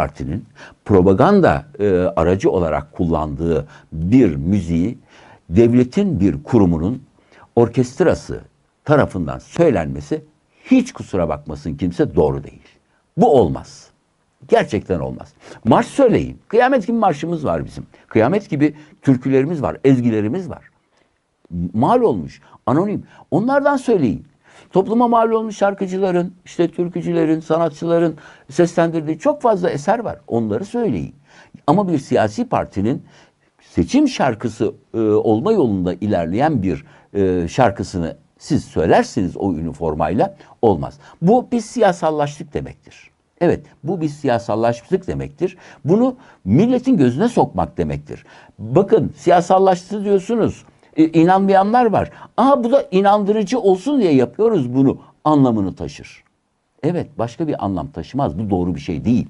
partinin propaganda e, aracı olarak kullandığı bir müziği devletin bir kurumunun orkestrası tarafından söylenmesi hiç kusura bakmasın kimse doğru değil. Bu olmaz. Gerçekten olmaz. Marş söyleyin. Kıyamet gibi marşımız var bizim. Kıyamet gibi türkülerimiz var, ezgilerimiz var. Mal olmuş, anonim. Onlardan söyleyin. Topluma mal olmuş şarkıcıların, işte türkücülerin, sanatçıların seslendirdiği çok fazla eser var. Onları söyleyin. Ama bir siyasi partinin seçim şarkısı e, olma yolunda ilerleyen bir e, şarkısını siz söylersiniz o üniformayla olmaz. Bu bir siyasallaştık demektir. Evet bu bir siyasallaştık demektir. Bunu milletin gözüne sokmak demektir. Bakın siyasallaştı diyorsunuz. E, inanmayanlar var. Aha bu da inandırıcı olsun diye yapıyoruz bunu anlamını taşır. Evet başka bir anlam taşımaz. Bu doğru bir şey değil.